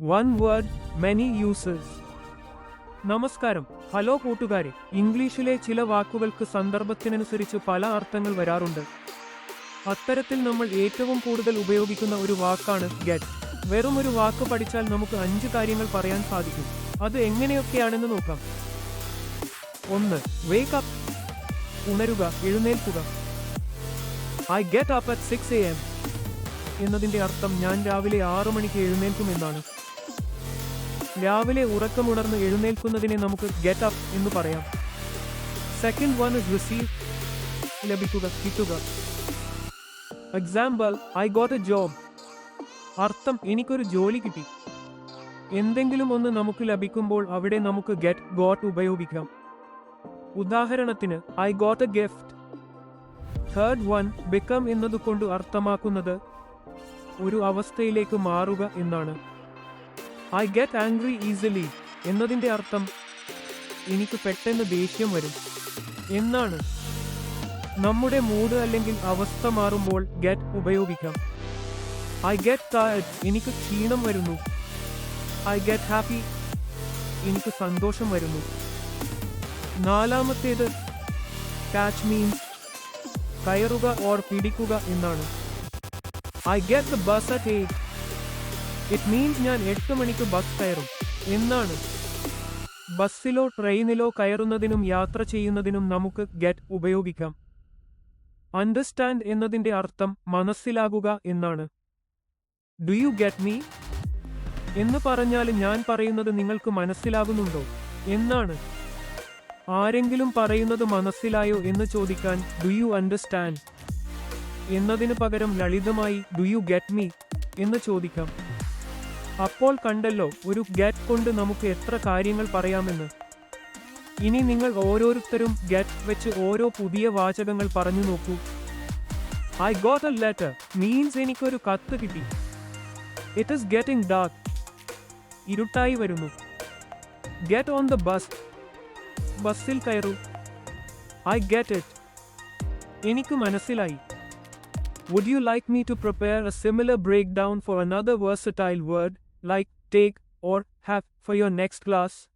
One word many users നമസ്കാരം. Hello കൂട്ടുകാരെ. ഇംഗ്ലീഷിലെ ചില വാക്കുകൾക്ക് സന്ദർഭത്തിനനുസരിച്ച് പല അർത്ഥങ്ങൾ വരാറുണ്ട്. അത്തരത്തിൽ നമ്മൾ ഏറ്റവും കൂടുതൽ ഉപയോഗിക്കുന്ന ഒരു വാക്കാണ് ഗെറ്റ് വെറും ഒരു വാക്ക് പഠിച്ചാൽ നമുക്ക് അഞ്ച് കാര്യങ്ങൾ പറയാൻ സാധിക്കും. അത് എങ്ങനെയൊക്കെയാണെന്ന് നോക്കാം. ഒന്ന് വേക്ക് അപ്പ് ഉണരുക എഴുന്നേൽക്കുക. I get up at six A M എന്നതിന്റെ അർത്ഥം ഞാൻ രാവിലെ ആറു മണിക്ക് എഴുന്നേൽക്കുമെന്നാണ് രാവിലെ ഉറക്കമുണർന്ന് എഴുന്നേൽക്കുന്നതിനെ നമുക്ക് ഗെറ്റ് അപ്പ് എന്ന് പറയാം. സെക്കൻഡ് വൺ ഇസ് റിസീവ് ലഭിക്കുക കിട്ടുക. Example I got a job അർത്ഥം എനിക്കൊരു ജോലി കിട്ടി. എന്തെങ്കിലും ഒന്ന് നമുക്ക് ലഭിക്കുമ്പോൾ അവിടെ നമുക്ക് ഗെറ്റ് ഗോട്ട് ഉപയോഗിക്കാം. ഉദാഹരണത്തിന് I got a gift third one become എന്നതുകൊണ്ട് അർത്ഥമാക്കുന്നത് ഒരു അവസ്ഥയിലേക്ക് മാറുക എന്നാണ്. ഐ ഗെറ്റ് ആംഗ്രി ഈസിലി എന്നതിന്റെ അർത്ഥം എനിക്ക് പെട്ടെന്ന് ദേഷ്യം വരും. എന്നാണ്. നമ്മുടെ മൂഡ് അല്ലെങ്കിൽ അവസ്ഥ മാറുമ്പോൾ ഗെറ്റ് ഉപയോഗിക്കാം. ഐ ഗെറ്റ് ടയർഡ് എനിക്ക് ക്ഷീണം വരുന്നു. ഐ ഗെറ്റ് ഹാപ്പി എനിക്ക് സന്തോഷം വരുന്നു. നാലാമത്തേത് കാച്ച് മീൻസ് കയറുക ഓർ പിടിക്കുക എന്നാണ്. I get the bus at eight it means ഞാൻ എട്ട് മണിക്ക് ബസ് കയറും. എന്നാണ് ബസ്സിലോ ട്രെയിനിലോ കയറുന്നതിനും യാത്ര ചെയ്യുന്നതിനും നമുക്ക് ഗെറ്റ് ഉപയോഗിക്കാം. അണ്ടർസ്റ്റാൻഡ് എന്നതിന്റെ അർത്ഥം മനസ്സിലാകുക എന്നാണ്. ഡു യു ഗെറ്റ് മീ എന്ന് പറഞ്ഞാൽ ഞാൻ പറയുന്നത് നിങ്ങൾക്ക് മനസ്സിലാകുന്നുണ്ടോ? എന്നാണ്. ആരെങ്കിലും പറയുന്നത് മനസ്സിലായോ എന്ന് ചോദിക്കാൻ ഡു യു അണ്ടർസ്റ്റാൻഡ് എന്നതിന് പകരം ലളിതമായി ഡു യു ഗെറ്റ് മീ എന്ന് ചോദിക്കാം. അപ്പോൾ കണ്ടല്ലോ ഒരു ഗെറ്റ് കൊണ്ട് നമുക്ക് എത്ര കാര്യങ്ങൾ പറയാമെന്ന്. ഇനി നിങ്ങൾ ഓരോരുത്തരും ഗെറ്റ് വെച്ച് ഓരോ പുതിയ വാചകങ്ങൾ പറഞ്ഞു നോക്കൂ. I got a letter means എനിക്കൊരു കത്ത് കിട്ടി. ഇറ്റ് ഇസ് ഗെറ്റിംഗ് ഡാർക്ക് ഇരുട്ടായി വരുന്നു. ഗെറ്റ് ഓൺ ദ ബസ് ബസ്സിൽ കയറൂ. ഐ ഗെറ്റ് ഇറ്റ് എനിക്ക് മനസ്സിലായി. Would you like me to prepare a similar breakdown for another versatile word, like take or have, for your next class?